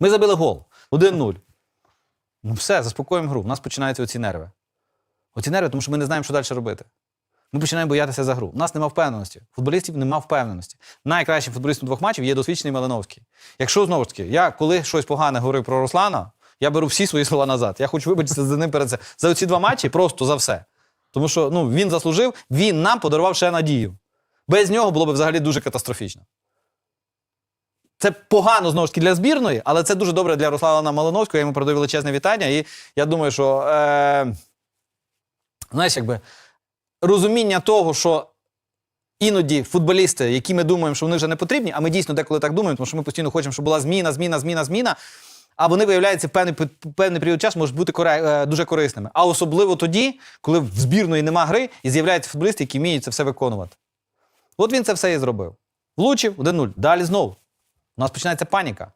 Ми забили гол. 1-0. Ну все, заспокоїмо гру. У нас починаються оці нерви. Оці нерви, тому що ми не знаємо, що далі робити. Ми починаємо боятися за гру. У нас нема впевненості. Футболістів нема впевненості. Найкращим футболістом двох матчів є досвідчений Малиновський. Якщо знову ж таки, я коли щось погане говорив про Руслана, я беру всі свої слова назад. Я хочу вибачитися за ним перед це. За ці два матчі просто за все. Тому що ну, він заслужив, він нам подарував ще надію. Без нього було б взагалі дуже катастрофічно. Це погано знову ж таки для збірної, але це дуже добре для Руслана Малиновського. Я йому передаю величезне вітання. І я думаю, що е, знаєш, якби розуміння того, що іноді футболісти, які ми думаємо, що вони вже не потрібні, а ми дійсно деколи так думаємо, тому що ми постійно хочемо, щоб була зміна, зміна, зміна, зміна. А вони виявляються певний, певний період часу можуть бути коре- е, дуже корисними. А особливо тоді, коли в збірної нема гри і з'являються футболісти, які вміють це все виконувати. От він це все і зробив. Влучив 1-0. Далі знову. У нас починається паніка.